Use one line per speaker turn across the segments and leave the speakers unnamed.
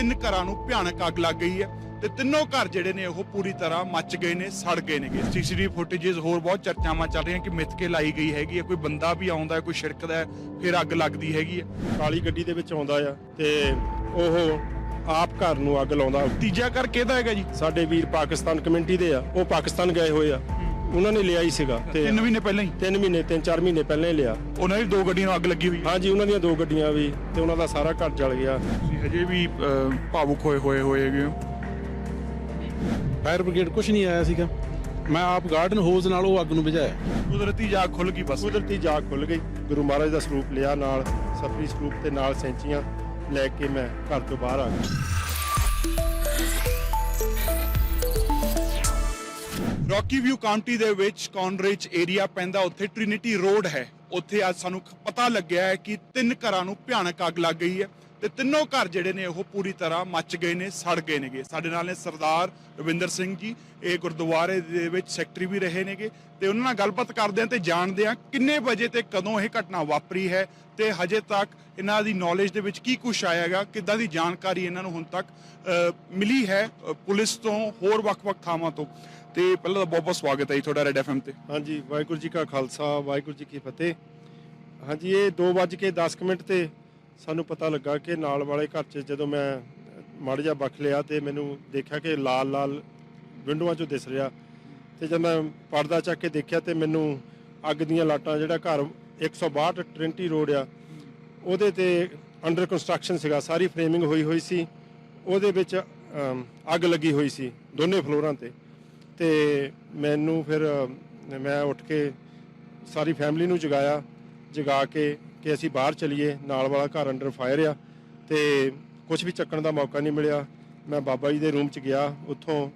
ਤਿੰਨ ਘਰਾਂ ਨੂੰ ਭਿਆਨਕ ਅੱਗ ਲੱਗ ਗਈ ਹੈ ਤੇ ਤਿੰਨੋਂ ਘਰ ਜਿਹੜੇ ਨੇ ਉਹ ਪੂਰੀ ਤਰ੍ਹਾਂ ਮੱਚ ਗਏ ਨੇ ਸੜ ਗਏ ਨੇਗੇ ਸੀਸੀਟੀਵੀ ਫੁਟੇजेस ਹੋਰ ਬਹੁਤ ਚਰਚਾਵਾਂ ਚੱਲ ਰਹੀਆਂ ਕਿ ਮਿੱਥ ਕੇ ਲਾਈ ਗਈ ਹੈਗੀ ਹੈ ਕੋਈ ਬੰਦਾ ਵੀ ਆਉਂਦਾ ਹੈ ਕੋਈ ਛਿੜਕਦਾ ਹੈ ਫਿਰ ਅੱਗ ਲੱਗਦੀ ਹੈਗੀ ਹੈ।
ਕਾਲੀ ਗੱਡੀ ਦੇ ਵਿੱਚ ਆਉਂਦਾ ਆ ਤੇ ਉਹ ਆਪ ਘਰ ਨੂੰ ਅੱਗ ਲਾਉਂਦਾ।
ਤੀਜਾ ਘਰ ਕਿਹਦਾ ਹੈਗਾ ਜੀ?
ਸਾਡੇ ਵੀਰ ਪਾਕਿਸਤਾਨ ਕਮਿਊਨਿਟੀ ਦੇ ਆ ਉਹ ਪਾਕਿਸਤਾਨ ਗਏ ਹੋਏ ਆ। ਉਹਨਾਂ ਨੇ ਲਿਆ ਹੀ ਸੀਗਾ ਤੇ
ਤਿੰਨ ਮਹੀਨੇ ਪਹਿਲਾਂ ਹੀ?
3 ਮਹੀਨੇ 3-4 ਮਹੀਨੇ ਪਹਿਲਾਂ ਹੀ ਲਿਆ।
ਉਹਨਾਂ ਦੀ ਦੋ ਗੱਡੀਆਂ ਨੂੰ ਅੱਗ ਲੱਗੀ ਹੋਈ
ਹਾਂਜੀ ਉਹਨਾਂ ਦੀਆਂ ਦੋ ਗੱਡੀਆਂ ਵੀ ਤੇ ਉਹਨਾਂ ਦਾ ਸਾਰਾ ਘਰ ਜਲ ਗਿਆ।
ਤੁਸੀਂ ਹਜੇ ਵੀ ਅਹ, ਭਾਵੁਕ ਹੋਏ ਹੋਏ ਹੋਏ ਹੈਗੇ ਹੋ?
ਫਾਇਰ ਬ੍ਰਿਗੇਡ ਕੁਝ ਨਹੀਂ ਆਇਆ ਸੀਗਾ। ਮੈਂ ਆਪ ਗਾਰਡਨ ਹੋਜ਼ ਨਾਲ ਉਹ ਅੱਗ ਨੂੰ ਬੁਝਾਇਆ।
ਕੁਦਰਤੀ ਜਾਗ ਖੁੱਲ ਗਈ ਬਸ।
ਕੁਦਰਤੀ ਜਾਗ ਖੁੱਲ ਗਈ। ਗੁਰੂ ਮਹਾਰਾਜ ਦਾ ਸਰੂਪ ਲਿਆ ਨਾਲ ਸਫਰੀ ਸਰੂਪ ਤੇ ਨਾਲ ਸੈਂਚੀਆਂ ਲੈ ਕੇ ਮੈਂ ਘਰ ਤੋਂ ਬਾਹਰ ਆ ਗਿਆ।
ਰੌਕੀ ਵਿਊ ਕਾਉਂਟੀ ਦੇ ਵਿੱਚ ਕੌਨਰਿਚ ਏਰੀਆ ਪੈਂਦਾ ਉੱਥੇ, ਟ੍ਰਿਨਿਟੀ ਰੋਡ ਹੈ। ਉੱਥੇ ਅੱਜ ਸਾਨੂੰ ਪਤਾ ਲੱਗਿਆ ਹੈ ਕਿ ਤਿੰਨ ਘਰਾਂ ਨੂੰ ਭਿਆਨਕ ਅੱਗ ਲੱਗ ਗਈ ਹੈ। ਤੇ ਤਿੰਨੋਂ ਘਰ ਜਿਹੜੇ ਨੇ ਉਹ ਪੂਰੀ ਤਰ੍ਹਾਂ ਮੱਚ ਗਏ ਨੇ, ਸੜ ਗਏ ਨੇਗੇ। ਸਾਡੇ ਨਾਲ ਨੇ ਸਰਦਾਰ ਰਵਿੰਦਰ ਸਿੰਘ ਜੀ, ਇਹ ਗੁਰਦੁਆਰੇ ਦੇ ਵਿੱਚ ਸੈਕਟਰੀ ਵੀ ਰਹੇ ਨੇਗੇ ਤੇ ਉਹਨਾਂ ਨਾਲ ਗੱਲਬਾਤ ਕਰਦੇ ਹਾਂ ਤੇ ਜਾਣਦੇ ਹਾਂ ਕਿੰਨੇ ਵਜੇ ਤੇ ਕਦੋਂ ਇਹ ਘਟਨਾ ਵਾਪਰੀ ਹੈ ਤੇ ਹਜੇ ਤੱਕ ਇਹਨਾਂ ਦੀ ਨੌਲੇਜ ਦੇ ਵਿੱਚ ਕੀ ਕੁਝ ਆਇਆਗਾ ਕਿੱਦਾਂ ਦੀ ਜਾਣਕਾਰੀ ਇਹਨਾਂ ਨੂੰ ਹੁਣ ਤੱਕ ਮਿਲੀ ਹੈ ਪੁਲਿਸ ਤੋਂ ਹੋਰ ਵੱਖ-ਵੱਖ ਥਾਵਾਂ ਤੋਂ। ਤੇ ਪਹਿਲਾਂ ਤਾਂ ਬਹੁਤ ਬਹੁਤ ਸਵਾਗਤ ਹੈ ਜੀ ਤੁਹਾਡਾ ਰੈਡ ਐਫਐਮ ਤੇ।
ਹਾਂਜੀ, ਵਾਹਿਗੁਰੂ ਜੀ ਕਾ ਖਾਲਸਾ, ਵਾਹਿਗੁਰੂ ਜੀ ਕੀ ਫਤਿਹ। ਹਾਂਜੀ, ਇਹ 2:10 ਮਿੰਟ ਤੇ ਸਾਨੂੰ ਪਤਾ ਲੱਗਾ ਕਿ ਨਾਲ ਵਾਲੇ ਘਰ 'ਚ ਜਦੋਂ ਮੈਂ ਮਾੜਾ ਜਿਹਾ ਬਖ ਲਿਆ ਤੇ ਮੈਨੂੰ ਦੇਖਿਆ ਕਿ ਲਾਲ ਲਾਲ ਵਿੰਡੋਆਂ 'ਚੋਂ ਦਿਸ ਰਿਹਾ। ਤੇ ਜਦ ਮੈਂ ਪਰਦਾ ਚੱਕ ਕੇ ਦੇਖਿਆ ਤੇ ਮੈਨੂੰ ਅੱਗ ਦੀਆਂ ਲਾਟਾਂ ਜਿਹੜਾ ਘਰ 162 ਟ੍ਰਿੰਟੀ ਰੋਡ ਆ, ਉਹਦੇ ਤੇ ਅੰਡਰ ਕੰਸਟਰਕਸ਼ਨ ਸੀਗਾ, ਸਾਰੀ ਫਰੇਮਿੰਗ ਹੋਈ ਹੋਈ ਸੀ। ਉਹਦੇ ਵਿੱਚ ਅੱਗ ਲੱਗੀ ਹੋਈ ਸੀ ਦੋਨੇ ਫਲੋਰਾਂ ਤੇ। ਤੇ ਮੈਨੂੰ ਫਿਰ ਮੈਂ ਉੱਠ ਕੇ ਸਾਰੀ ਫੈਮਿਲੀ ਨੂੰ ਜਗਾਇਆ, ਜਗਾ ਕੇ ਕਿ ਅਸੀਂ ਬਾਹਰ ਚਲੀਏ ਨਾਲ ਵਾਲਾ ਘਰ ਅੰਡਰ ਫਾਇਰ ਆ ਤੇ ਕੁਝ ਵੀ ਚੱਕਣ ਦਾ ਮੌਕਾ ਨਹੀਂ ਮਿਲਿਆ। ਮੈਂ ਬਾਬਾ ਜੀ ਦੇ ਰੂਮ ਚ ਗਿਆ ਉੱਥੋਂ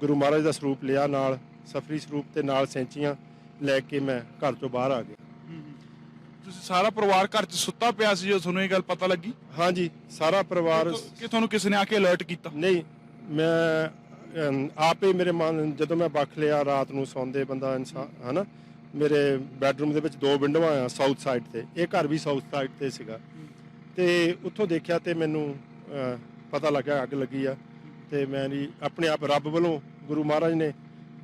ਗੁਰੂ ਮਹਾਰਾਜ ਦਾ ਸਰੂਪ ਲਿਆ ਨਾਲ ਸਫਰੀ ਸਰੂਪ ਤੇ ਨਾਲ ਸੈਂਚੀਆਂ ਲੈ ਕੇ ਮੈਂ ਘਰ ਤੋਂ ਬਾਹਰ ਆ ਗਿਆ।
ਤੁਸੀਂ ਸਾਰਾ ਪਰਿਵਾਰ ਘਰ 'ਚ ਸੁੱਤਾ ਪਿਆ ਸੀ ਜਦੋਂ ਤੁਹਾਨੂੰ ਇਹ ਗੱਲ ਪਤਾ ਲੱਗੀ?
ਹਾਂਜੀ ਸਾਰਾ ਪਰਿਵਾਰ
ਕਿ ਤੁਹਾਨੂੰ ਕਿਸੇ ਨੇ ਆ ਕੇ ਅਲਰਟ ਕੀਤਾ?
ਨਹੀਂ ਮੈਂ ਆਪੇ ਮੇਰੇ ਮਨ ਜਦੋਂ ਮੈਂ ਬਖ ਲਿਆ ਰਾਤ ਨੂੰ ਸੌਂਦੇ ਬੰਦਾ ਇਨਸਾਨ ਹਨਾ ਮੇਰੇ ਬੈੱਡਰੂਮ ਦੇ ਵਿੱਚ ਦੋ ਵਿੰਡੋਆਂ ਆ ਸਾਊਥ ਸਾਈਡ ਤੇ। ਇਹ ਘਰ ਵੀ ਸਾਊਥ ਸਾਈਡ ਤੇ ਸੀਗਾ। ਤੇ ਉੱਥੋਂ ਦੇਖਿਆ ਤੇ ਮੈਨੂੰ ਪਤਾ ਲੱਗਾ ਅੱਗ ਲੱਗੀ ਆ। ਤੇ ਮੈਂ ਵੀ ਆਪਣੇ ਆਪ ਰੱਬ ਵੱਲੋਂ ਗੁਰੂ ਮਹਾਰਾਜ ਨੇ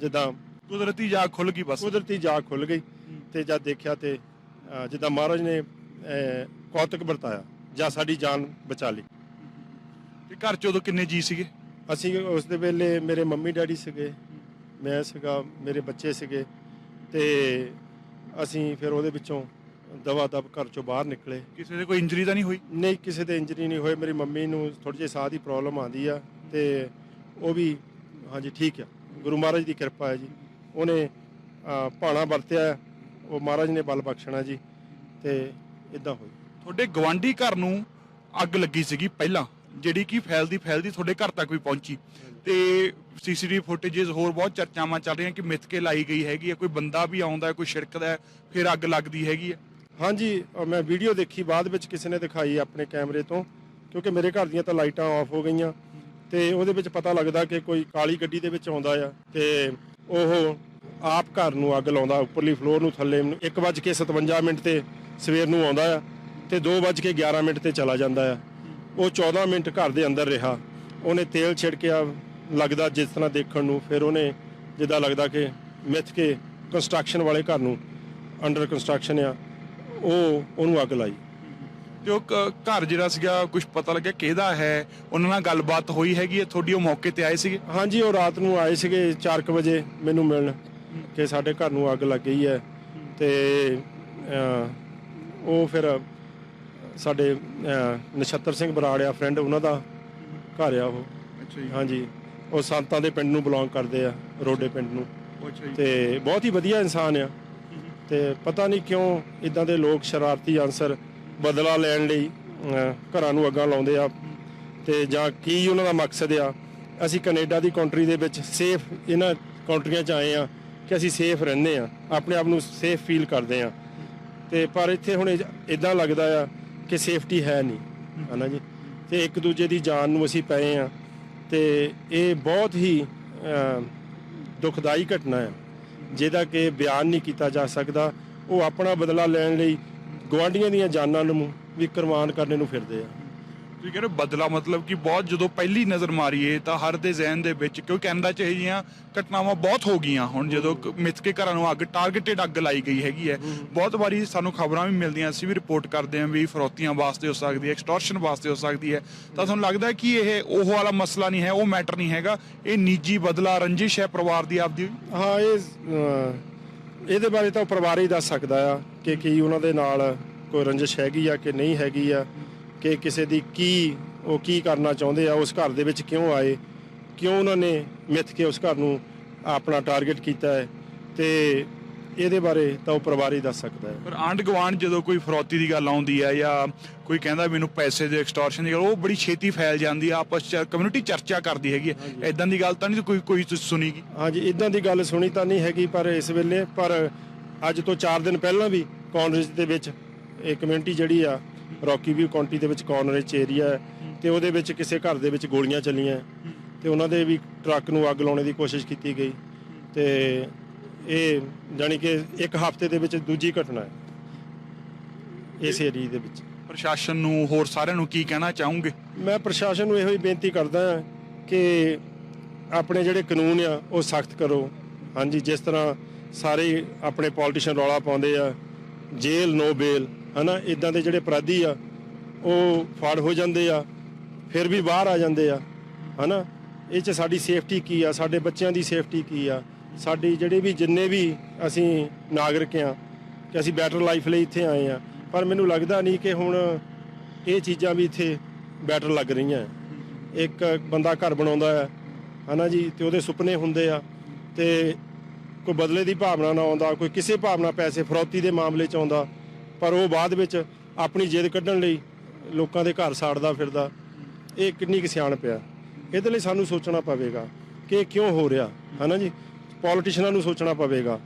ਜਿੱਦਾਂ
ਕੁਦਰਤੀ ਜਾਗ ਖੁੱਲ ਗਈ ਬਸ।
ਕੁਦਰਤੀ ਜਾਗ ਖੁੱਲ ਗਈ ਤੇ ਜਦ ਦੇਖਿਆ ਤੇ ਜਿੱਦਾਂ ਮਹਾਰਾਜ ਨੇ ਕੌਤਕ ਵਰਤਾਇਆ ਜਾਂ ਸਾਡੀ ਜਾਨ ਬਚਾ ਲਈ।
ਤੇ ਘਰ 'ਚ ਉਦੋਂ ਕਿੰਨੇ ਜੀ ਸੀਗੇ?
ਅਸੀਂ ਉਸ ਦੇ ਵੇਲੇ ਮੇਰੇ ਮੰਮੀ ਡੈਡੀ ਸੀਗੇ ਮੈਂ ਸੀਗਾ ਮੇਰੇ ਬੱਚੇ ਸੀਗੇ। ਤੇ ਅਸੀਂ ਫਿਰ ਉਹਦੇ ਵਿੱਚੋਂ ਦਵਾ ਦਬ ਘਰ ਚੋਂ ਬਾਹਰ ਨਿਕਲੇ।
ਕਿਸੇ ਦੇ ਕੋਈ ਇੰਜਰੀ ਤਾਂ ਨਹੀਂ ਹੋਈ?
ਨਹੀਂ ਕਿਸੇ ਦੇ ਇੰਜਰੀ ਨਹੀਂ ਹੋਏ। ਮੇਰੀ ਮੰਮੀ ਨੂੰ ਥੋੜੀ ਜਿਹੀ ਸਾਹ ਦੀ ਪ੍ਰੋਬਲਮ ਆਂਦੀ ਆ ਤੇ ਉਹ ਵੀ ਹਾਂਜੀ ਠੀਕ ਆ। ਗੁਰੂ ਮਹਾਰਾਜ ਦੀ ਕਿਰਪਾ ਹੈ ਜੀ। ਉਹਨੇ ਭਾਣਾ ਵਰਤਿਆ ਉਹ ਮਹਾਰਾਜ ਨੇ ਬਲ ਬਖਸ਼ਣਾ ਜੀ ਤੇ ਇਦਾਂ ਹੋਈ।
ਤੁਹਾਡੇ ਗਵਾਂਢੀ ਘਰ ਨੂੰ ਅੱਗ ਲੱਗੀ ਸੀਗੀ ਪਹਿਲਾਂ? ਜਿਹੜੀ ਕਿ ਫੈਲਦੀ ਫੈਲਦੀ ਤੁਹਾਡੇ ਘਰ ਤੱਕ ਵੀ ਪਹੁੰਚੀ। ਤੇ ਸੀਸੀਟੀਵੀ ਫੁਟੇजेस ਹੋਰ ਬਹੁਤ ਚਰਚਾਵਾਂ ਚੱਲ ਰਹੀਆਂ ਕਿ ਮਿੱਥ ਕੇ ਲਾਈ ਗਈ ਹੈਗੀ ਹੈ, ਕੋਈ ਬੰਦਾ ਵੀ ਆਉਂਦਾ ਕੋਈ ਛਿੜਕਦਾ ਫਿਰ ਅੱਗ ਲੱਗਦੀ ਹੈਗੀ ਹੈ।
ਹਾਂਜੀ ਮੈਂ ਵੀਡੀਓ ਦੇਖੀ, ਬਾਅਦ ਵਿੱਚ ਕਿਸੇ ਨੇ ਦਿਖਾਈ ਆਪਣੇ ਕੈਮਰੇ ਤੋਂ, ਕਿਉਂਕਿ ਮੇਰੇ ਘਰ ਦੀਆਂ ਤਾਂ ਲਾਈਟਾਂ ਆਫ ਹੋ ਗਈਆਂ। ਤੇ ਉਹਦੇ ਵਿੱਚ ਪਤਾ ਲੱਗਦਾ ਕਿ ਕੋਈ ਕਾਲੀ ਗੱਡੀ ਦੇ ਵਿੱਚ ਆਉਂਦਾ ਆ, ਤੇ ਉਹ ਆਪ ਘਰ ਨੂੰ ਅੱਗ ਲਾਉਂਦਾ, ਉੱਪਰਲੀ ਫਲੋਰ ਨੂੰ, ਥੱਲੇ ਨੂੰ 1:57 ਮਿੰਟ ਤੇ ਸਵੇਰ ਨੂੰ ਆਉਂਦਾ ਆ, ਤੇ 2:11 ਮਿੰਟ ਤੇ ਚਲਾ ਜਾਂਦਾ ਆ। ਉਹ 14 ਮਿੰਟ ਘਰ ਦੇ ਅੰਦਰ ਰਿਹਾ। ਉਹਨੇ ਤੇਲ ਛਿੜਕਿਆ ਲੱਗਦਾ ਜਿਸ ਤਰ੍ਹਾਂ ਦੇਖਣ ਨੂੰ ਫਿਰ ਉਹਨੇ ਜਿੱਦਾਂ ਲੱਗਦਾ ਕਿ ਮਿੱਥ ਕੇ ਕੰਸਟਰਕਸ਼ਨ ਵਾਲੇ ਘਰ ਨੂੰ ਅੰਡਰ ਕੰਸਟਰਕਸ਼ਨ ਆ ਉਹ ਉਹਨੂੰ ਅੱਗ ਲਾਈ।
ਤੇ ਉਹ ਘਰ ਜਿਹੜਾ ਸੀਗਾ ਕੁਝ ਪਤਾ ਲੱਗਿਆ ਕਿਹਦਾ ਹੈ? ਉਹਨਾਂ ਨਾਲ ਗੱਲਬਾਤ ਹੋਈ ਹੈਗੀ ਹੈ? ਤੁਹਾਡੀ ਉਹ ਮੌਕੇ ਤੇ ਆਏ ਸੀਗੇ?
ਹਾਂਜੀ ਉਹ ਰਾਤ ਨੂੰ ਆਏ ਸੀਗੇ 4:00 ਵਜੇ ਮੈਨੂੰ ਮਿਲਣ ਕਿ ਸਾਡੇ ਘਰ ਨੂੰ ਅੱਗ ਲੱਗ ਗਈ ਹੈ। ਤੇ ਉਹ ਫਿਰ ਸਾਡੇ ਨਛੱਤਰ ਸਿੰਘ ਬਰਾੜ ਆ ਫਰੈਂਡ ਉਹਨਾਂ ਦਾ ਘਰ ਆ ਉਹ।
ਅੱਛਾ ਜੀ।
ਹਾਂਜੀ ਉਹ ਸੰਤਾਂ ਦੇ ਪਿੰਡ ਨੂੰ ਬਿਲੋਂਗ ਕਰਦੇ ਆ ਰੋਡੇ ਪਿੰਡ ਨੂੰ।
ਅੱਛਾ ਜੀ।
ਤੇ ਬਹੁਤ ਹੀ ਵਧੀਆ ਇਨਸਾਨ ਆ। ਤੇ ਪਤਾ ਨਹੀਂ ਕਿਉਂ ਇਦਾਂ ਦੇ ਲੋਕ ਸ਼ਰਾਰਤੀ ਅਨਸਰ ਬਦਲਾ ਲੈਣ ਲਈ ਘਰਾਂ ਨੂੰ ਅੱਗਾਂ ਲਾਉਂਦੇ ਆ। ਤੇ ਜਾਂ ਕੀ ਉਹਨਾਂ ਦਾ ਮਕਸਦ ਆ? ਅਸੀਂ ਕੈਨੇਡਾ ਦੀ ਕੰਟਰੀ ਦੇ ਵਿੱਚ ਸੇਫ ਇਹਨਾਂ ਕੰਟਰੀਆਂ 'ਚ ਆਏ ਆ ਕਿ ਅਸੀਂ ਸੇਫ ਰਹਿੰਦੇ ਆ। ਆਪਣੇ ਆਪ ਨੂੰ ਸੇਫ ਫੀਲ ਕਰਦੇ ਆ। ਤੇ ਪਰ ਇੱਥੇ ਹੁਣ ਇਦਾਂ ਲੱਗਦਾ ਆ ਕਿ ਸੇਫਟੀ ਹੈ ਨਹੀਂ ਹਨਾ ਜੀ? ਤੇ ਇੱਕ ਦੂਜੇ ਦੀ ਜਾਨ ਨੂੰ ਅਸੀਂ ਪਏ ਆ ਤੇ ਇਹ ਬਹੁਤ ਹੀ ਅਹ, ਦੁਖਦਾਈ ਘਟਨਾ ਹੈ। ਜਿਹਦਾ ਕਿ ਬਿਆਨ ਨਹੀਂ ਕੀਤਾ ਜਾ ਸਕਦਾ। ਉਹ ਆਪਣਾ ਬਦਲਾ ਲੈਣ ਲਈ ਗਵਾਂਢੀਆਂ ਦੀਆਂ ਜਾਨਾਂ ਨੂੰ ਵੀ ਕੁਰਬਾਨ ਕਰਨੇ ਨੂੰ ਫਿਰਦੇ ਆ।
ਤੁਸੀਂ ਕਹਿੰਦੇ ਬਦਲਾ ਮਤਲਬ ਕਿ ਬਹੁਤ ਜਦੋਂ ਪਹਿਲੀ ਨਜ਼ਰ ਮਾਰੀਏ ਤਾਂ ਹਰ ਦੇ ਜ਼ਿਹਨ ਦੇ ਵਿੱਚ ਕਿਉਂਕਿ ਕੈਨੇਡਾ 'ਚ ਇਹ ਜਿਹੀਆਂ ਘਟਨਾਵਾਂ ਬਹੁਤ ਹੋ ਗਈਆਂ ਹੁਣ ਜਦੋਂ ਮਿੱਥ ਕੇ ਘਰਾਂ ਨੂੰ ਅੱਗ ਟਾਰਗੇਟਡ ਅੱਗ ਲਾਈ ਗਈ ਹੈਗੀ ਹੈ। ਬਹੁਤ ਵਾਰੀ ਸਾਨੂੰ ਖਬਰਾਂ ਵੀ ਮਿਲਦੀਆਂ ਅਸੀਂ ਵੀ ਰਿਪੋਰਟ ਕਰਦੇ ਹਾਂ ਵੀ ਫਰੋਤੀਆਂ ਵਾਸਤੇ ਹੋ ਸਕਦੀ ਹੈ ਐਕਸਟੋਰਸ਼ਨ ਵਾਸਤੇ ਹੋ ਸਕਦੀ ਹੈ। ਤਾਂ ਤੁਹਾਨੂੰ ਲੱਗਦਾ ਕਿ ਇਹ ਉਹ ਵਾਲਾ ਮਸਲਾ ਨਹੀਂ ਹੈ ਉਹ ਮੈਟਰ ਨਹੀਂ ਹੈਗਾ? ਇਹ ਨਿੱਜੀ ਬਦਲਾ ਰੰਜਿਸ਼ ਹੈ ਪਰਿਵਾਰ ਦੀ ਆਪਦੀ?
ਹਾਂ ਇਹ ਇਹਦੇ ਬਾਰੇ ਤਾਂ ਪਰਿਵਾਰ ਹੀ ਦੱਸ ਸਕਦਾ ਆ ਕਿ ਕੀ ਉਹਨਾਂ ਦੇ ਨਾਲ ਕੋਈ ਰੰਜਿਸ਼ ਹੈਗੀ ਆ ਕਿ ਨਹੀਂ ਹੈਗੀ ਆ। ਕਿ ਕਿਸੇ ਦੀ ਕੀ ਉਹ ਕੀ ਕਰਨਾ ਚਾਹੁੰਦੇ ਆ ਉਸ ਘਰ ਦੇ ਵਿੱਚ ਕਿਉਂ ਆਏ ਕਿਉਂ ਉਹਨਾਂ ਨੇ ਮਿੱਥ ਕੇ ਉਸ ਘਰ ਨੂੰ ਆਪਣਾ ਟਾਰਗੇਟ ਕੀਤਾ ਹੈ ਤੇ ਇਹਦੇ ਬਾਰੇ ਤਾਂ ਉਹ ਪਰਿਵਾਰ ਹੀ ਦੱਸ ਸਕਦਾ ਹੈ।
ਪਰ ਆਂਡ ਗਵਾਂਡ ਜਦੋਂ ਕੋਈ ਫਰੋਤੀ ਦੀ ਗੱਲ ਆਉਂਦੀ ਹੈ ਜਾਂ ਕੋਈ ਕਹਿੰਦਾ ਮੈਨੂੰ ਪੈਸੇ ਦੇ ਐਕਸਟੋਰਸ਼ਨ ਦੀ ਗੱਲ ਉਹ ਬੜੀ ਛੇਤੀ ਫੈਲ ਜਾਂਦੀ ਹੈ ਆਪਸ ਚ ਕਮਿਊਨਿਟੀ ਚਰਚਾ ਕਰਦੀ ਹੈਗੀ ਇਦਾਂ ਦੀ ਗੱਲ ਤਾਂ ਨਹੀਂ ਕੋਈ ਕੋਈ ਸੁਣੀਗੀ?
ਹਾਂਜੀ ਇਦਾਂ ਦੀ ਗੱਲ ਸੁਣੀ ਤਾਂ ਨਹੀਂ ਹੈਗੀ ਪਰ ਇਸ ਵੇਲੇ ਪਰ ਅੱਜ ਤੋਂ 4 ਦਿਨ ਪਹਿਲਾਂ ਵੀ ਕਾਂਗਰਸ ਦੇ ਵਿੱਚ ਇਹ ਕਮਿਊਨਿਟੀ ਜਿਹੜੀ ਆ ਰੌਕੀ ਵਿਊ ਕਾਉਂਟੀ ਦੇ ਵਿੱਚ ਕਾਂਗਰਸ ਏਰੀਆ ਹੈ ਤੇ ਉਹਦੇ ਵਿੱਚ ਕਿਸੇ ਘਰ ਦੇ ਵਿੱਚ ਗੋਲੀਆਂ ਚੱਲੀਆਂ। ਤੇ ਉਹਨਾਂ ਦੇ ਵੀ ਟਰੱਕ ਨੂੰ ਅੱਗ ਲਾਉਣ ਦੀ ਕੋਸ਼ਿਸ਼ ਕੀਤੀ ਗਈ। ਤੇ ਇਹ ਜਾਣੀ ਕਿ ਇੱਕ ਹਫ਼ਤੇ ਦੇ ਵਿੱਚ ਦੂਜੀ ਘਟਨਾ ਹੈ। ਇਸ ਏਰੀਆ ਦੇ ਵਿੱਚ।
ਪ੍ਰਸ਼ਾਸਨ ਨੂੰ ਹੋਰ ਸਾਰਿਆਂ ਨੂੰ ਕੀ ਕਹਿਣਾ ਚਾਹੋਗੇ?
ਮੈਂ ਪ੍ਰਸ਼ਾਸਨ ਨੂੰ ਇਹੋ ਹੀ ਬੇਨਤੀ ਕਰਦਾ ਹਾਂ ਕਿ ਆਪਣੇ ਜਿਹੜੇ ਕਾਨੂੰਨ ਆ ਉਹ ਸਖਤ ਕਰੋ। ਹਾਂਜੀ ਜਿਸ ਤਰ੍ਹਾਂ ਸਾਰੇ ਆਪਣੇ ਪੋਲੀਟੀਸ਼ੀਅਨ ਰੌਲਾ ਪਾਉਂਦੇ ਆ ਜੇਲ੍ਹ ਨੋ ਬੇਲ। ਹਨਾ ਇਦਾਂ ਦੇ ਜਿਹੜੇ ਅਪਰਾਧੀ ਆ, ਉਹ ਫੜ ਹੋ ਜਾਂਦੇ ਆ, ਫਿਰ ਵੀ ਬਾਹਰ ਆ ਜਾਂਦੇ ਆ, ਹਨਾ। ਇਹ ਚ ਸਾਡੀ ਸੇਫਟੀ ਕੀ ਆ, ਸਾਡੇ ਬੱਚਿਆਂ ਦੀ ਸੇਫਟੀ ਕੀ ਆ, ਸਾਡੀ ਜਿਹੜੇ ਵੀ ਜਿੰਨੇ ਵੀ ਅਸੀਂ ਨਾਗਰਿਕ ਆ, ਕਿ ਅਸੀਂ ਬੈਟਰ ਲਾਈਫ ਲਈ ਇੱਥੇ ਆਏ ਆ, ਪਰ ਮੈਨੂੰ ਲੱਗਦਾ ਨਹੀਂ ਕਿ ਹੁਣ ਇਹ ਚੀਜ਼ਾਂ ਵੀ ਇੱਥੇ ਬੈਟਰ ਲੱਗ ਰਹੀਆਂ। ਇੱਕ ਬੰਦਾ ਘਰ ਬਣਾਉਂਦਾ ਹੈ ਹਨਾ ਜੀ, ਤੇ ਉਹਦੇ ਸੁਪਨੇ ਹੁੰਦੇ ਆ, ਤੇ ਕੋਈ ਬਦਲੇ ਦੀ ਭਾਵਨਾ ਨਾ ਆਉਂਦਾ, ਕੋਈ ਕਿਸੇ ਭਾਵਨਾ ਪੈਸੇ, ਫਰੌਤੀ ਦੇ ਮਾਮਲੇ ਚ ਆਉਂਦਾ ਪਰ ਉਹ ਬਾਅਦ ਵਿੱਚ ਆਪਣੀ ਜਿੱਦ ਕੱਢਣ ਲਈ ਲੋਕਾਂ ਦੇ ਘਰ ਸਾੜਦਾ ਫਿਰਦਾ। ਇਹ ਕਿੰਨੀ ਕੁ ਸਿਆਣਪ ਆ। ਇਹਦੇ ਲਈ ਸਾਨੂੰ ਸੋਚਣਾ ਪਵੇਗਾ ਕਿ ਇਹ ਕਿਉਂ ਹੋ ਰਿਹਾ ਹਨਾ ਜੀ? ਪੋਲੀਟੀਸ਼ੀਅਨਾਂ ਨੂੰ ਸੋਚਣਾ ਪਵੇਗਾ।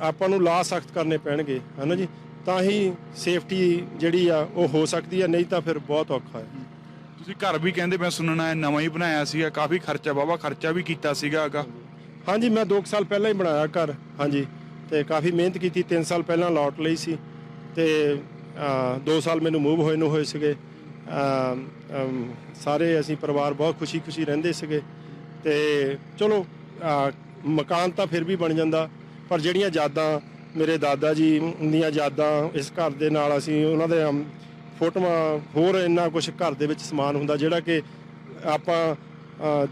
ਆਪਾਂ ਨੂੰ ਲਾ ਸਖਤ ਕਰਨੇ ਪੈਣਗੇ ਹਨਾ ਜੀ? ਤਾਂ ਹੀ ਸੇਫਟੀ ਜਿਹੜੀ ਆ ਉਹ ਹੋ ਸਕਦੀ ਹੈ ਨਹੀਂ ਤਾਂ ਫਿਰ ਬਹੁਤ ਔਖਾ ਹੈ।
ਤੁਸੀਂ ਘਰ ਵੀ ਕਹਿੰਦੇ ਮੈਂ ਸੁਣਨਾ ਹੈ ਨਵਾਂ ਹੀ ਬਣਾਇਆ ਸੀਗਾ ਕਾਫੀ ਖਰਚਾ ਬਾਬਾ ਖਰਚਾ ਵੀ ਕੀਤਾ ਸੀਗਾ ਅਗਾ
ਹਾਂਜੀ ਮੈਂ 2 ਸਾਲ ਪਹਿਲਾਂ ਹੀ ਬਣਾਇਆ ਘਰ ਹਾਂਜੀ। ਤੇ ਕਾਫੀ ਮਿਹਨਤ ਕੀਤੀ 3 ਸਾਲ ਪਹਿਲਾਂ ਲੋਟ ਲਈ ਸੀ। ਤੇ 2 ਸਾਲ ਮੈਨੂੰ ਮੂਵ ਹੋਏ ਨੂੰ ਹੋਏ ਸੀਗੇ। ਸਾਰੇ ਅਸੀਂ ਪਰਿਵਾਰ ਬਹੁਤ ਖੁਸ਼ੀ-ਖੁਸ਼ੀ ਰਹਿੰਦੇ ਸੀਗੇ। ਤੇ ਚਲੋ ਮਕਾਨ ਤਾਂ ਫਿਰ ਵੀ ਬਣ ਜਾਂਦਾ, ਪਰ ਜਿਹੜੀਆਂ ਯਾਦਾਂ ਮੇਰੇ ਦਾਦਾ ਜੀ ਦੀਆਂ ਯਾਦਾਂ ਇਸ ਘਰ ਦੇ ਨਾਲ ਅਸੀਂ ਉਹਨਾਂ ਦੇ ਫੋਟੋਆਂ ਹੋਰ ਇੰਨਾ ਕੁਝ ਘਰ ਦੇ ਵਿੱਚ ਸਮਾਨ ਹੁੰਦਾ, ਜਿਹੜਾ ਕਿ ਆਪਾਂ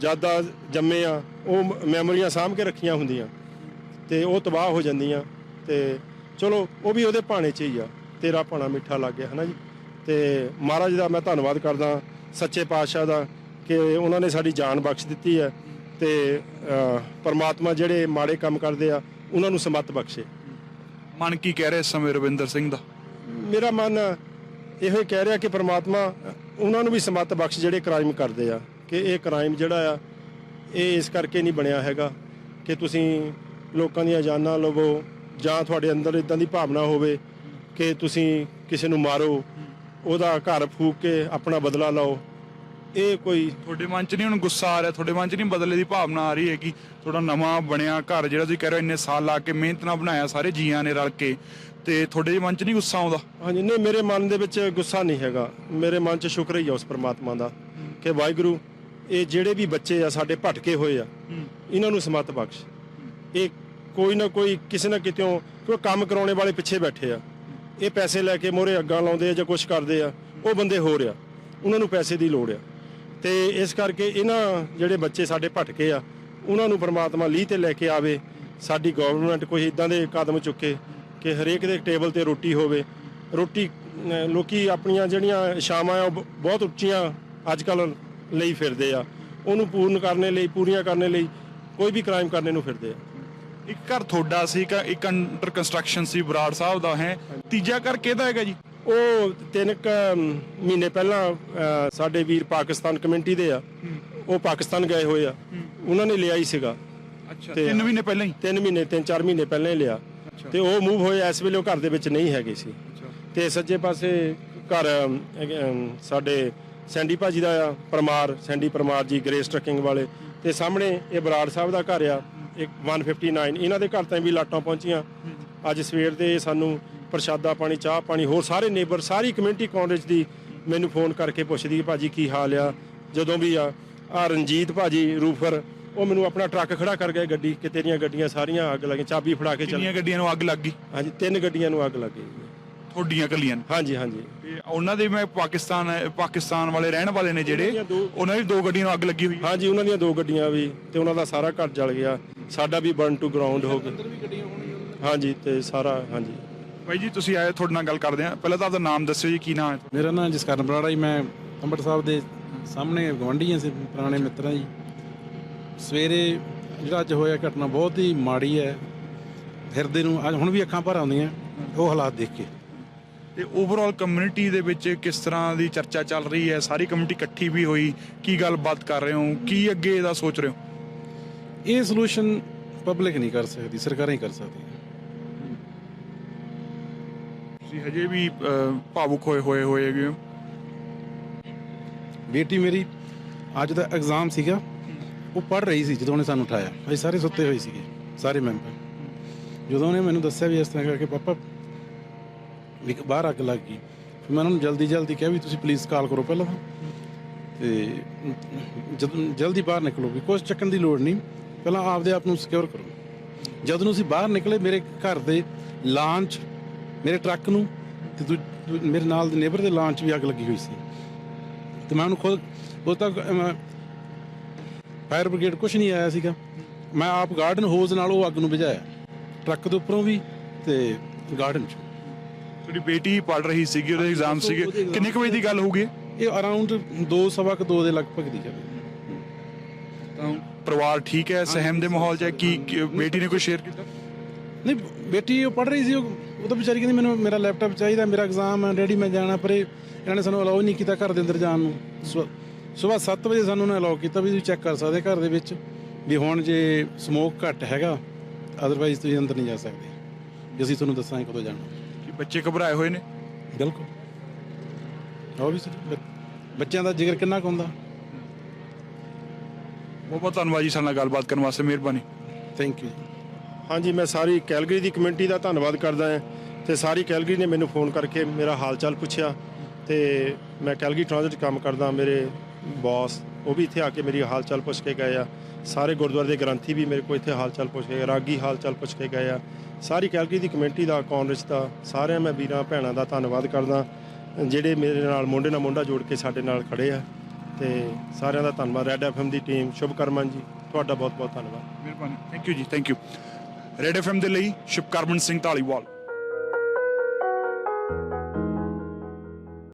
ਯਾਦਾਂ ਜੰਮੇ ਆ, ਉਹ ਮੈਮੋਰੀਆਂ ਸਾਂਭ ਕੇ ਰੱਖੀਆਂ ਹੁੰਦੀਆਂ। ਤੇ ਉਹ ਤਬਾਹ ਹੋ ਜਾਂਦੀਆਂ। ਤੇ ਚਲੋ ਉਹ ਵੀ ਉਹਦੇ ਭਾਣੇ 'ਚ ਹੀ ਆ। ਤੇਰਾ ਭਾਣਾ ਮਿੱਠਾ ਲੱਗ ਗਿਆ ਹਨਾ ਜੀ? ਤੇ ਮਹਾਰਾਜ ਦਾ ਮੈਂ ਧੰਨਵਾਦ ਕਰਦਾ ਸੱਚੇ ਪਾਤਸ਼ਾਹ ਦਾ ਕਿ ਉਹਨਾਂ ਨੇ ਸਾਡੀ ਜਾਨ ਬਖਸ਼ ਦਿੱਤੀ ਹੈ ਤੇ ਪਰਮਾਤਮਾ ਜਿਹੜੇ ਮਾੜੇ ਕੰਮ ਕਰਦੇ ਆ ਉਹਨਾਂ ਨੂੰ ਸਮੱਤ ਬਖਸ਼ੇ।
ਮਨ ਕੀ ਕਹਿ ਰਿਹਾ ਇਸ ਸਮੇਂ ਰਵਿੰਦਰ ਸਿੰਘ ਦਾ?
ਮੇਰਾ ਮਨ ਇਹੋ ਹੀ ਕਹਿ ਰਿਹਾ ਕਿ ਪ੍ਰਮਾਤਮਾ ਉਹਨਾਂ ਨੂੰ ਵੀ ਸਮੱਤ ਬਖਸ਼ ਜਿਹੜੇ ਕ੍ਰਾਈਮ ਕਰਦੇ ਆ ਕਿ ਇਹ ਕ੍ਰਾਈਮ ਜਿਹੜਾ ਆ ਇਹ ਇਸ ਕਰਕੇ ਨਹੀਂ ਬਣਿਆ ਹੈਗਾ ਕਿ ਤੁਸੀਂ ਲੋਕਾਂ ਦੀਆਂ ਜਾਨਾਂ ਲਵੋ ਜਾਂ ਤੁਹਾਡੇ ਅੰਦਰ ਇਦਾਂ ਦੀ ਭਾਵਨਾ ਹੋਵੇ ਕਿ ਤੁਸੀਂ ਕਿਸੇ ਨੂੰ ਮਾਰੋ ਉਹਦਾ ਘਰ ਫੂਕ ਕੇ ਆਪਣਾ ਬਦਲਾ ਲਓ ਇਹ ਕੋਈ
ਤੁਹਾਡੇ ਮਨ 'ਚ ਨਹੀਂ ਹੁਣ ਗੁੱਸਾ ਆ ਰਿਹਾ? ਤੁਹਾਡੇ ਮਨ 'ਚ ਨਹੀਂ ਬਦਲੇ ਦੀ ਭਾਵਨਾ ਆ ਰਹੀ ਹੈ ਕਿ ਤੁਹਾਡਾ ਨਵਾਂ ਬਣਿਆ ਘਰ ਜਿਹੜਾ ਤੁਸੀਂ ਕਹਿ ਰਹੇ ਹੋ ਇੰਨੇ ਸਾਲ ਲਾ ਕੇ ਮਿਹਨਤ ਨਾਲ ਬਣਾਇਆ ਸਾਰੇ ਜੀਆਂ ਨੇ ਰਲ ਕੇ ਤੇ ਤੁਹਾਡੇ ਮਨ 'ਚ ਨਹੀਂ ਗੁੱਸਾ ਆਉਂਦਾ?
ਹਾਂਜੀ ਨਹੀਂ ਮੇਰੇ ਮਨ ਦੇ ਵਿੱਚ ਗੁੱਸਾ ਨਹੀਂ ਹੈਗਾ। ਮੇਰੇ ਮਨ 'ਚ ਸ਼ੁਕਰ ਹੀ ਆ ਉਸ ਪ੍ਰਮਾਤਮਾ ਦਾ ਕਿ ਵਾਹਿਗੁਰੂ ਇਹ ਜਿਹੜੇ ਵੀ ਬੱਚੇ ਆ ਸਾਡੇ ਭਟਕੇ ਹੋਏ ਆ ਇਹਨਾਂ ਨੂੰ ਸਮੱਤ ਬਖਸ਼। ਇਹ ਕੋਈ ਨਾ ਕੋਈ ਕਿਸੇ ਨਾ ਕਿਤੇੋਂ ਕੋਈ ਕੰਮ ਕਰਾਉਣੇ ਵਾਲੇ ਪਿੱਛੇ ਬੈਠੇ ਆ। ਇਹ ਪੈਸੇ ਲੈ ਕੇ ਮੋਹਰੇ ਅੱਗਾਂ ਲਾਉਂਦੇ ਆ ਜਾਂ ਕੁਝ ਕਰਦੇ ਆ, ਉਹ ਬੰਦੇ ਹੋ ਰਿਆ ਉਹਨਾਂ ਨੂੰ ਪੈਸੇ ਦੀ ਲੋੜ ਆ। ਤੇ ਇਸ ਕਰਕੇ ਇਹਨਾਂ ਜਿਹੜੇ ਬੱਚੇ ਸਾਡੇ ਭਟਕੇ ਆ, ਉਹਨਾਂ ਨੂੰ ਪਰਮਾਤਮਾ ਲੀਹ ਤੇ ਲੈ ਕੇ ਆਵੇ, ਸਾਡੀ ਗਵਰਨਮੈਂਟ ਕੋਈ ਇਦਾਂ ਦੇ ਕਦਮ ਚੁੱਕੇ ਕਿ ਹਰੇਕ ਦੇ ਟੇਬਲ ਤੇ ਰੋਟੀ ਹੋਵੇ। ਰੋਟੀ, ਅਹ, ਲੋਕੀ ਆਪਣੀਆਂ ਜਿਹੜੀਆਂ ਇਛਾਵਾਂ ਆ, ਉਹ ਬ- ਬਹੁਤ ਉੱਚੀਆਂ ਅੱਜ ਕੱਲ ਲਈ ਫਿਰਦੇ ਆ। ਉਹਨੂੰ ਪੂਰਨ ਕਰਨੇ ਲਈ, ਪੂਰੀਆਂ ਕਰਨੇ ਲਈ ਕੋਈ ਵੀ ਕ੍ਰਾਈਮ ਕਰਨੇ ਨੂੰ ਫਿਰਦੇ ਆ।
ਇੱਕ ਘਰ ਤੁਹਾਡਾ ਸੀ ਇੱਕ ਇੱਕ ਅੰਡਰ ਕੰਸਟਰਕਸ਼ਨ ਸੀ ਬਰਾੜ ਸਾਹਿਬ ਦਾ ਹੈ? ਤੀਜਾ ਘਰ ਕਿਹਦਾ ਹੈਗਾ ਜੀ?
ਉਹ ਤਿੰਨ ਕੁ ਮਹੀਨੇ ਪਹਿਲਾਂ ਸਾਡੇ ਵੀਰ ਪਾਕਿਸਤਾਨ ਕਮਿਊਨਿਟੀ ਦੇ ਆ। ਉਹ ਪਾਕਿਸਤਾਨ ਗਏ ਹੋਏ ਆ। ਉਹਨਾਂ ਨੇ ਲਿਆ ਹੀ ਸੀਗਾ।
ਅੱਛਾ
ਤੇ-
3 ਮਹੀਨੇ ਪਹਿਲਾਂ ਹੀ?
ਤਿੰਨ ਮਹੀਨੇ ਤਿੰਨ ਚਾਰ ਮਹੀਨੇ ਪਹਿਲਾਂ ਹੀ ਲਿਆ। ਤੇ ਉਹ ਮੂਵ ਹੋਏ ਇਸ ਵੇਲੇ ਉਹ ਘਰ ਦੇ ਵਿੱਚ ਨਹੀਂ ਹੈਗੇ ਸੀ। ਤੇ ਸੱਜੇ ਪਾਸੇ ਘਰ ਅਮ, ਅਮ, ਸਾਡੇ ਸੈਂਡੀ ਭਾਜੀ ਦਾ ਆ ਪਰਮਾਰ ਸੈਂਡੀ ਪਰਮਾਰ ਜੀ ਗ੍ਰੇਸ ਟਰਕਿੰਗ ਵਾਲੇ। ਤੇ ਸਾਹਮਣੇ ਇਹ ਬਰਾੜ ਸਾਹਿਬ ਦਾ ਘਰ ਆ। ਇੱਕ 159 ਇਹਨਾਂ ਦੇ ਘਰ ਤਾਂ ਵੀ ਲਾਟਾਂ ਪਹੁੰਚੀਆਂ। ਅੱਜ ਸਵੇਰ ਦੇ ਸਾਨੂੰ ਪ੍ਰਸ਼ਾਦਾ ਪਾਣੀ ਚਾਹ ਪਾਣੀ ਹੋਰ ਸਾਰੇ ਨੇਬਰ ਸਾਰੀ ਕਮਿਊਨਿਟੀ ਕਾਲਜ ਦੀ ਮੈਨੂੰ ਫੋਨ ਕਰਕੇ ਪੁੱਛਦੀ ਹੈ ਭਾਜੀ ਕੀ ਹਾਲ ਆ? ਜਦੋਂ ਵੀ ਆ ਆ ਰਣਜੀਤ ਭਾਜੀ ਰੂਫਰ। ਉਹ ਮੈਨੂੰ ਆਪਣਾ ਟਰੱਕ ਖੜਾ ਕਰ ਗਏ ਗੱਡੀ ਕਿ ਤੇਰੀਆਂ ਗੱਡੀਆਂ ਸਾਰੀਆਂ ਅੱਗ ਲੱਗੀ ਚਾਬੀ ਫੜਾ ਕੇ ਚੱਲ
ਕਿੰਨੀਆਂ ਗੱਡੀਆਂ ਨੂੰ ਅੱਗ ਲੱਗ ਗਈ?
ਹਾਂਜੀ ਤਿੰਨ ਗੱਡੀਆਂ ਨੂੰ ਅੱਗ ਲੱਗੀ
ਤੁਹਾਡੀਆਂ ਕੱਲੀਆਂ
ਹਾਂਜੀ ਹਾਂਜੀ।
ਤੇ ਉਹਨਾਂ ਦੇ ਮੈਂ ਪਾਕਿਸਤਾਨ ਪਾਕਿਸਤਾਨ ਵਾਲੇ ਰਹਿਣ ਵਾਲੇ ਨੇ ਜਿਹੜੇ
ਉਹਨਾਂ ਦੋ-
ਦੀ ਗੱਡੀਆਂ ਨੂੰ ਅੱਗ ਲੱਗੀ ਹੋਈ
ਹਾਂਜੀ ਉਹਨਾਂ ਦੀਆਂ ਦੋ ਗੱਡੀਆਂ ਵੀ ਤੇ ਉਹਨਾਂ ਦਾ ਸਾਰਾ ਘਰ ਜਲ ਗਿਆ। ਸਾਡਾ ਵੀ ਬਰਨ ਟੂ ਗਰਾਊਂਡ ਹੋ ਗਿਆ। ਹਾਂਜੀ ਤੇ ਸਾਰਾ ਹਾਂਜੀ।
ਭਾਈ ਜੀ ਤੁਸੀਂ ਆਏ ਤੁਹਾਡੇ ਨਾਲ ਗੱਲ ਕਰਦੇ ਆ ਪਹਿਲਾਂ ਤਾਂ ਆਪਦਾ ਨਾਮ ਦੱਸਿਓ ਜੀ ਕੀ ਨਾਮ ਹੈ?
ਮੇਰਾ ਨਾਮ ਜਸਕਰਨ ਬਰਾੜਾ ਜੀ ਮੈਂ ਅੰਮ੍ਰਿਤ ਸਾਹਿਬ ਦੇ ਸਾਹਮਣੇ ਗਵੰਡੀਆਂ ਸੀ ਪੁਰਾਣੇ ਮਿੱਤਰਾਂ ਜੀ। ਸਵੇਰੇ ਜਿਹੜਾ ਅੱਜ ਹੋਇਆ ਘਟਨਾ ਬਹੁਤ ਹੀ ਮਾੜੀ ਹੈ। ਹਿਰਦੇ ਨੂੰ ਅੱਜ ਹੁਣ ਵੀ ਅੱਖਾਂ ਭਰ ਆਉਂਦੀਆਂ ਉਹ ਹਾਲਾਤ ਦੇਖ ਕੇ।
ਤੇ ਓਵਰਆਲ ਕਮਿਊਨਿਟੀ ਦੇ ਵਿੱਚ ਕਿਸ ਤਰ੍ਹਾਂ ਦੀ ਚਰਚਾ ਚੱਲ ਰਹੀ ਹੈ? ਸਾਰੀ ਕਮਿਊਨਿਟੀ ਇਕੱਠੀ ਵੀ ਹੋਈ ਕੀ ਗੱਲਬਾਤ ਕਰ ਰਹੇ ਹੋ? ਕੀ ਅੱਗੇ ਇਹਦਾ ਸੋਚ ਰਹੇ ਹੋ?
ਇਹ ਸੋਲੂਸ਼ਨ ਪਬਲਿਕ ਨਹੀਂ ਕਰ ਸਕਦੀ ਸਰਕਾਰਾਂ ਹੀ ਕਰ ਸਕਦੀਆਂ।
ਤੁਸੀਂ ਹਜੇ ਵੀ ਅਹ, ਭਾਵੁਕ ਹੋਏ ਹੋਏ ਹੋਏ ਹੈਗੇ ਹੋ?
ਬੇਟੀ ਮੇਰੀ ਅੱਜ ਦਾ ਐਗਜ਼ਾਮ ਸੀਗਾ। ਉਹ ਪੜ ਰਹੀ ਸੀ ਜਦੋਂ ਉਹਨੇ ਸਾਨੂੰ ਉਠਾਇਆ। ਅਸੀਂ ਸਾਰੇ ਸੁੱਤੇ ਹੋਏ ਸੀਗੇ ਸਾਰੇ ਮੈਂਬਰ ਜਦੋਂ ਉਹਨੇ ਮੈਨੂੰ ਦੱਸਿਆ ਵੀ ਇਸ ਤਰ੍ਹਾਂ ਕਰਕੇ ਪਾਪਾ ਵੀ ਬਾਹਰ ਅੱਗ ਲੱਗ ਗਈ। ਫਿਰ ਮੈਂ ਉਹਨਾਂ ਨੂੰ ਜਲਦੀ ਜਲਦੀ ਕਿਹਾ ਵੀ ਤੁਸੀਂ ਪੁਲਿਸ ਕਾਲ ਕਰੋ ਪਹਿਲਾਂ। ਤਾਂ ਤੇ ਜਦੋਂ ਜਲਦੀ ਬਾਹਰ ਨਿਕਲੋ ਵੀ ਕੁਛ ਚੱਕਣ ਦੀ ਲੋੜ ਨਹੀਂ। ਪਹਿਲਾਂ ਆਪਦੇ ਆਪ ਨੂੰ ਸਿਕਿਉਰ ਕਰੋ। ਜਦ ਨੂੰ ਅਸੀਂ ਬਾਹਰ ਨਿਕਲੇ ਮੇਰੇ ਘਰ ਦੇ ਲਾਂਚ ਮੇਰੇ ਟਰੱਕ ਨੂੰ ਤੇ ਮੇਰੇ ਨਾਲ ਦੇ ਨੇਬਰ ਦੇ ਲਾਂਚ ਵੀ ਅੱਗ ਲੱਗੀ ਹੋਈ ਸੀ। ਤੇ ਮੈਂ ਉਹਨੂੰ ਖੁਦ ਉਹ ਤੱਕ ਫਾਇਰ ਬ੍ਰਿਗੇਡ ਕੁਝ ਨਹੀਂ ਆਇਆ ਸੀਗਾ। ਮੈਂ ਆਪ ਗਾਰਡਨ ਹੋਜ਼ ਨਾਲ ਉਹ ਅੱਗ ਨੂੰ ਬੁਝਾਇਆ। ਟਰੱਕ ਦੇ ਉੱਪਰੋਂ ਵੀ ਤੇ ਗਾਰਡਨ ਚ।
ਤੁਹਾਡੀ ਬੇਟੀ ਪੜ ਰਹੀ ਸੀਗੀ ਉਹਦੇ ਐਗਜ਼ਾਮ ਸੀਗੇ। ਕਿੰਨੇ ਕੁ ਵਜੇ ਦੀ ਗੱਲ ਹੋਊਗੀ?
ਇਹ ਅਰਾਊਂਡ 2 ਸਵਾ ਕੁ 2 ਦੇ ਲਗਭਗ ਦੀ ਗੱਲ
ਤਾਂ ਪਰਿਵਾਰ ਠੀਕ ਹੈ ਸਹਿਮ ਦੇ ਮਾਹੌਲ 'ਚ ਹੈ? ਕੀ ਕੀ- ਬੇਟੀ ਨੇ ਕੋਈ ਸ਼ੇਅਰ ਕੀਤਾ?
ਨਹੀਂ ਬੇਟੀ ਉਹ ਪੜ ਰਹੀ ਸੀ ਉਹ ਉਹ ਤਾਂ ਵਿਚਾਰੀ ਕਹਿੰਦੀ ਮੈਨੂੰ ਮੇਰਾ ਲੈਪਟਾਪ ਚਾਹੀਦਾ ਮੇਰਾ ਐਗਜ਼ਾਮ ਹੈ ਡੈਡੀ ਮੈਂ ਜਾਣਾ ਪਰ ਇਹ ਇਹਨਾਂ ਨੇ ਸਾਨੂੰ ਅਲਾਉ ਨਹੀਂ ਕੀਤਾ ਘਰ ਦੇ ਅੰਦਰ ਜਾਣ ਨੂੰ। ਸਵੇਰ 7 ਵਜੇ ਸਾਨੂੰ ਉਹਨੇ ਅਲਾਉ ਕੀਤਾ ਵੀ ਤੁਸੀਂ ਚੈੱਕ ਕਰ ਸਕਦੇ ਘਰ ਦੇ ਵਿੱਚ ਵੀ ਹੁਣ ਜੇ ਸਮੋਕ ਘੱਟ ਹੈਗਾ ਅਦਰਵਾਈਜ਼ ਤੁਸੀਂ ਅੰਦਰ ਨਹੀਂ ਜਾ ਸਕਦੇ। ਵੀ ਅਸੀਂ ਤੁਹਾਨੂੰ ਦੱਸਾਂਗੇ ਕਦੋਂ ਜਾਣਾ।
ਕਿ ਬੱਚੇ ਘਬਰਾਏ ਹੋਏ ਨੇ?
ਬਿਲਕੁਲ। ਬੱਚਿਆਂ ਦਾ ਜਿਗਰ ਕਿੰਨਾ ਕੁ ਹੁੰਦਾ?
ਬਹੁਤ ਬਹੁਤ ਧੰਨਵਾਦ ਜੀ ਸਾਡੇ ਨਾਲ ਗੱਲਬਾਤ ਕਰਨ ਵਾਸਤੇ, ਮਿਹਰਬਾਨੀ।
ਥੈਂਕ ਯੂ
ਹਾਂਜੀ, ਮੈਂ ਸਾਰੀ ਕੈਲਗਰੀ ਦੀ ਕਮਿਊਨਿਟੀ ਦਾ ਧੰਨਵਾਦ ਕਰਦਾ ਹਾਂ ਤੇ ਸਾਰੀ ਕੈਲਗਰੀ ਨੇ ਮੈਨੂੰ ਫੋਨ ਕਰਕੇ ਮੇਰਾ ਹਾਲ ਚਾਲ ਪੁੱਛਿਆ ਤੇ ਮੈਂ ਕੈਲਗਰੀ ਟ੍ਰਾਂਜ਼ਿਟ ਕੰਮ ਕਰਦਾ, ਮੇਰੇ ਬੌਸ, ਉਹ ਵੀ ਇੱਥੇ ਆ ਕੇ ਮੇਰੀ ਹਾਲ ਚਾਲ ਪੁੱਛ ਕੇ ਗਏ ਆ। ਸਾਰੇ ਗੁਰਦੁਆਰੇ ਦੇ ਗ੍ਰੰਥੀ ਵੀ ਮੇਰੇ ਕੋਲ ਇੱਥੇ ਹਾਲ ਚਾਲ ਪੁੱਛ ਕੇ ਗਏ, ਰਾਗੀ ਹਾਲ ਚਾਲ ਪੁੱਛ ਕੇ ਗਏ ਆ। ਸਾਰੀ ਕੈਲਗਰੀ ਦੀ ਕਮਿਊਨਿਟੀ ਦਾ ਕਾਂਗਰਸ ਦਾ ਸਾਰਿਆਂ, ਮੈਂ ਵੀਰਾਂ, ਭੈਣਾਂ ਦਾ ਧੰਨਵਾਦ ਕਰਦਾ। ਜਿਹੜੇ ਮੇਰੇ ਨਾਲ, ਮੁੰਡੇ ਨਾਲ ਮੋਢਾ ਜੋੜ ਕੇ ਸਾਡੇ ਨਾਲ ਖੜੇ ਆ। ਤੇ ਸਾਰਿਆਂ ਦਾ ਧੰਨਵਾਦ ਰੈਡ ਐਫਐਮ ਦੀ ਟੀਮ ਸ਼ੁਭਕਰਮਨ ਜੀ, ਤੁਹਾਡਾ ਬਹੁਤ ਬਹੁਤ ਧੰਨਵਾਦ।
ਮਿਹਰਬਾਨੀ। ਥੈਂਕ ਯੂ ਜੀ ਥੈਂਕ ਯੂ ਰੈਡ ਐਫਐਮ ਦੇ ਲਈ ਸ਼ੁਭਕਰਮਨ ਸਿੰਘ ਢਾਲੀਵਾਲ